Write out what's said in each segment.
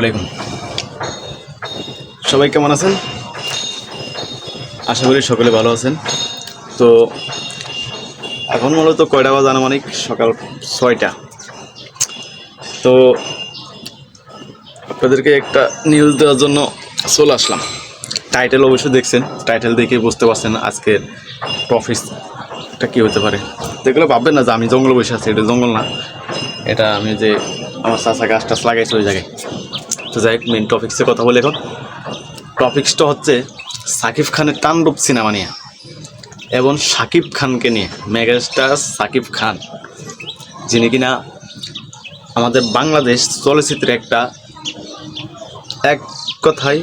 আলাইকুম। সবাই কেমন আছেন? আশা করি সকলে ভালো আছেন। তো এখন মূলত কয়টা বাজে আনুমানিক? সকাল ছয়টা। তো আপনাদেরকে একটা নিউজ দেওয়ার জন্য চলে আসলাম। টাইটেল অবশ্যই দেখছেন। টাইটেল দেখে বুঝতে পারছেন আজকের প্রফিসটা কী হতে পারে। যেগুলো ভাববেন না যে আমি জঙ্গলে বসে আছি, এটা জঙ্গল না। এটা আমি যে আমার চাষা গাছ টাছ লাগাইছে ওই জায়গায়। তো যাই মেন টপিক্সে কথা বলে এখন। টপিক্সটা হচ্ছে সাকিব খানের তাণ্ডব সিনেমা নিয়ে এবং সাকিব খানকে নিয়ে। মেগাস্টার সাকিব খান, যিনি কিনা আমাদের বাংলাদেশ চলচ্চিত্রে একটা, এক কথায়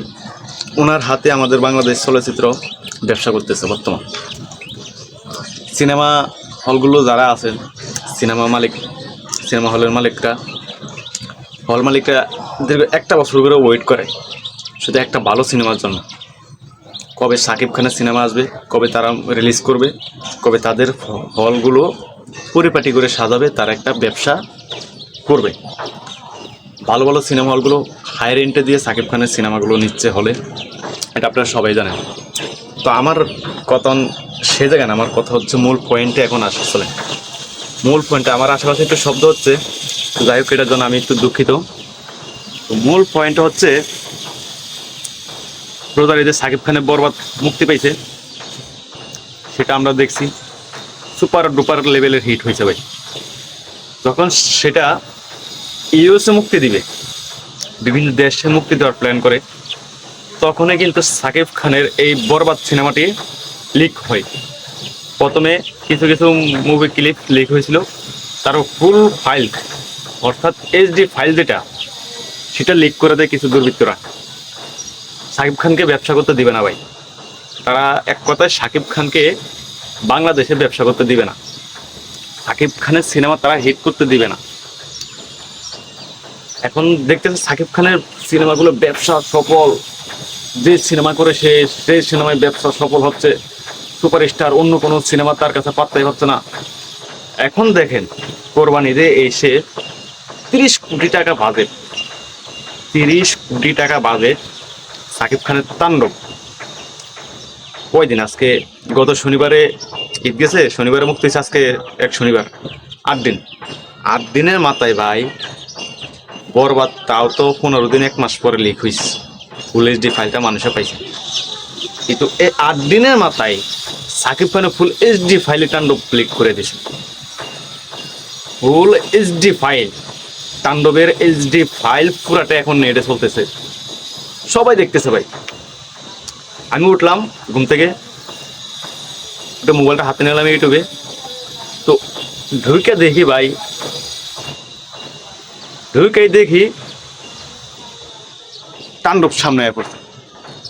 ওনার হাতে আমাদের বাংলাদেশ চলচ্চিত্র ব্যবসা করতেছে বর্তমান। সিনেমা হলগুলো যারা আছেন, সিনেমা মালিক, সিনেমা হলের মালিকরা হল মালিকরা দীর্ঘ একটা বছর করে ওয়েট করে। শুধু একটা ভালো সিনেমার জন্য। কবে সাকিব খানের সিনেমা আসবে, কবে তারা রিলিজ করবে, কবে তাদের হলগুলো পরিপাটি করে সাজাবে, তার একটা ব্যবসা করবে। ভালো ভালো সিনেমা হলগুলো হাই রেন্টে দিয়ে সাকিব খানের সিনেমাগুলো নিচ্ছে হলে, এটা আপনারা সবাই জানেন। তো আমার কথা সে জায়গায় না, আমার কথা হচ্ছে মূল পয়েন্টে এখন আসলে। মূল পয়েন্টে আমার আশেপাশে একটু শব্দ হচ্ছে যাই হোক, এটার জন্য আমি একটু দুঃখিত। মূল পয়েন্ট হচ্ছে রোজার ঈদে সাকিব খানের বরবাদ মুক্তি পাইছে, সেটা আমরা দেখছি। সুপার ডুপার লেভেলের হিট হয়েছে ভাই। যখন সেটা ইউএসএ মুক্তি দিবে, বিভিন্ন দেশে মুক্তি দেওয়ার প্ল্যান করে, তখনই কিন্তু সাকিব খানের এই বরবাদ সিনেমাটি লিক হয়। প্রথমে কিছু কিছু মুভি ক্লিপ লিক হয়েছিল তার ফুল ফাইল অর্থাৎ এইচডি ফাইল যেটা, সেটা লিক করে দেয় কিছু দুর্বৃত্তরা। সাকিব খানকে ব্যবসা করতে দিবে না ভাই। তারা এক কথায় সাকিব খানকে বাংলাদেশে ব্যবসা করতে দিবে না। সাকিব খানের সিনেমা তারা হিট করতে দিবে না। এখন দেখতেছে সাকিব খানের সিনেমাগুলো ব্যবসা সফল। যে সিনেমা করে সে সেই সিনেমায় ব্যবসা সফল হচ্ছে। সুপারস্টার, অন্য কোনো সিনেমা তার কাছে পাত্তাই হচ্ছে না। এখন দেখেন কোরবানিতে এসে তিরিশ কোটি টাকা বাজেট তিরিশ কোটি টাকা বাজেট সাকিব খানের তাণ্ডব। কয়দিন আজকে? গত শনিবারে ঈদ গেছে, শনিবারে মুক্তি হয়েছে আজকে এক শনিবার। আট দিন। আট দিনের মাথায় ভাই, বরবাদ, তাও তো পনেরো দিন, এক মাস পরে লিক হয়েছে ফুল এইচডি ফাইলটা মানুষে পাইছে। কিন্তু এই আট দিনের মাথায় সাকিব খানের ফুল এইচডি ফাইলে তাণ্ডব ক্লিক করে দিয়েছে ফুল এইচডি ফাইল তাণ্ডবের এইচডি ফাইল পুরাটা এখন নেটে চলতেছে। সবাই দেখতেছে ভাই। আমি উঠলাম ঘুম থেকে। ওটা মোবাইলটা হাতে নিলাম ইউটিউবে। তো ঢুকে দেখি ভাই। ঢুকেই দেখি তাণ্ডব সামনে পড়ছে।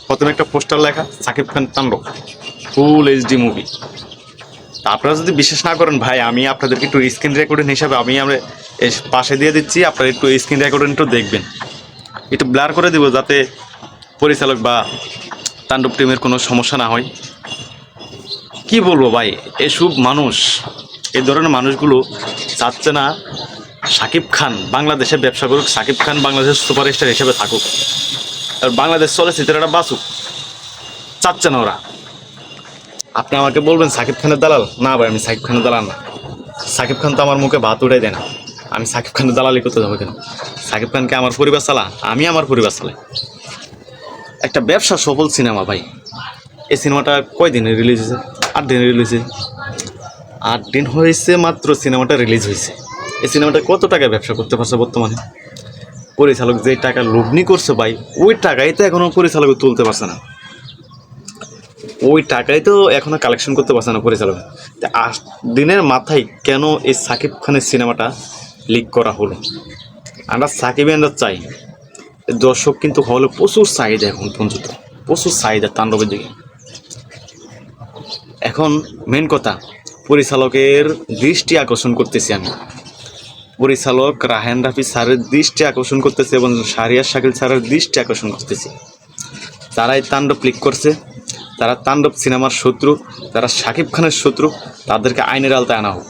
প্রথমে একটা পোস্টার লেখা, সাকিব খান তাণ্ডব। ফুল এইচডি মুভি আপনারা যদি বিশ্বাস না করেন, ভাই, আমি আপনাদেরকে একটু স্ক্রিন রেকর্ডিং হিসাবে আমি আমরা পাশে দিয়ে দিচ্ছি, আপনারা একটু স্ক্রিন রেকর্ডিং একটু দেখবেন। একটু ব্লার করে দিব যাতে পরিচালক বা তাণ্ডব টিমের কোনো সমস্যা না হয়। কি বলব ভাই, এসব মানুষ এই ধরনের মানুষগুলো চাচ্ছে না সাকিব খান বাংলাদেশে ব্যবসা করুক, সাকিব খান বাংলাদেশের সুপারস্টার হিসেবে থাকুক। আর বাংলাদেশ চলচ্চিত্রটা বাঁচুক। চাচ্ছে না ওরা। আপনি আমাকে বলবেন সাকিব খানের দালাল? না ভাই, আমি সাকিব খানের দালাল না। সাকিব খান তো আমার মুখে ভাত উঠাই দেয় না। আমি সাকিব খানের দালালি করতে যাব কেন? সাকিব খানকে আমার পরিবার চালা? আমি আমার পরিবার চালাই। একটা ব্যবসা সফল সিনেমা ভাই। এই সিনেমাটা কয় দিনে রিলিজ হয়েছে? আট দিনে রিলিজ হয়েছে। আট দিন হয়েছে মাত্র সিনেমাটা রিলিজ হয়েছে। এই সিনেমাটা কত টাকা ব্যবসা করতে পারছে বর্তমানে? পরিচালক যে টাকা লগ্নি করছে ভাই, ওই টাকাই তো এখনও পরিচালক তুলতে পারছে না। ওই টাকাই তো এখনও কালেকশন করতে পারছে না পরিচালক। তা দিনের মাথায় কেন এই সাকিব খানের সিনেমাটা লিক করা হলো? আমরা সাকিব আমরা চাই। দর্শক কিন্তু হলে প্রচুর চাহিদা এখন পর্যন্ত, প্রচুর চাহিদা তাণ্ডবের দিকে। এখন মেন কথা, পরিচালকের দৃষ্টি আকর্ষণ করতেছি আমি। পরিচালক রাহেন রাফি স্যারের দৃষ্টি আকর্ষণ করতেছে এবং শারিয়ার শাকিল স্যারের দৃষ্টি আকর্ষণ করতেছে। তারাই তাণ্ডব ক্লিক করছে। তারা তাণ্ডব সিনেমার শত্রু যারা শাকিব খানের শত্রু, তাদেরকে আইনের আলতায় আনা হোক।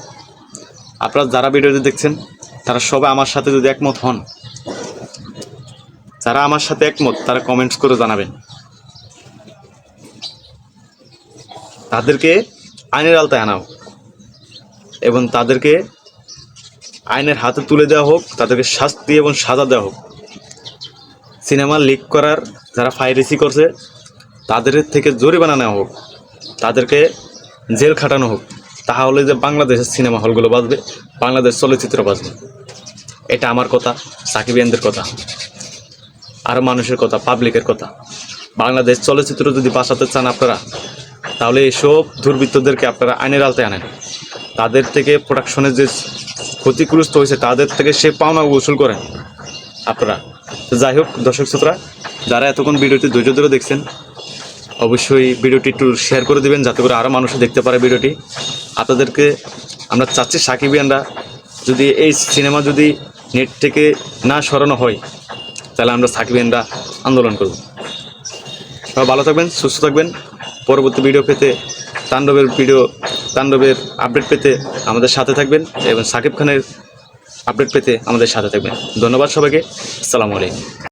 আপনারা যারা ভিডিওটি দেখছেন, তারা সবাই আমার সাথে যদি একমত হন, যারা আমার সাথে একমত, তারা কমেন্টস করে জানাবেন। তাদেরকে আইনের আলতায় আনা হোক এবং তাদেরকে আইনের হাতে তুলে দেওয়া হোক, তাদেরকে শাস্তি এবং সাজা দেওয়া হোক। সিনেমা লিক করার যারা ফাইরেসি করছে তাদের থেকে জরিমানা নেওয়া হোক, তাদেরকে জেল খাটানো হোক, তাহলে যে বাংলাদেশের সিনেমা হলগুলো বাঁচবে বাংলাদেশ চলচ্চিত্র বাঁচবে এটা আমার কথা, সাকিবিয়ানদের কথা, আর মানুষের কথা, পাবলিকের কথা। বাংলাদেশ চলচ্চিত্র যদি বাঁচাতে চান আপনারা, তাহলে এসব দুর্বৃত্তদেরকে আপনারা আইনের আলতে আনেন। তাদের থেকে প্রোডাকশনের যে ক্ষতিগ্রস্ত হয়েছে, তাদের থেকে সে পাওনা উসুল করেন আপনারা। যাই হোক দর্শক শ্রোতা যারা এতক্ষণ ভিডিওটি ধৈর্য ধরে দেখছেন অবশ্যই ভিডিওটি একটু শেয়ার করে দেবেন, যাতে করে আরও মানুষ দেখতে পারে ভিডিওটি। আপনাদেরকে আমরা চাচ্ছি সাকিবিয়ানরা যদি এই সিনেমা যদি নেট থেকে না সরানো হয়, তাহলে আমরা সাকিবিয়ানরা আন্দোলন করব। সবাই ভালো থাকবেন, সুস্থ থাকবেন। পরবর্তী ভিডিও পেতে, তাণ্ডবের ভিডিও তাণ্ডবের আপডেট পেতে আমাদের সাথে থাকবেন এবং সাকিব খানের আপডেট পেতে আমাদের সাথে থাকবেন। ধন্যবাদ সবাইকে। আসসালামু আলাইকুম।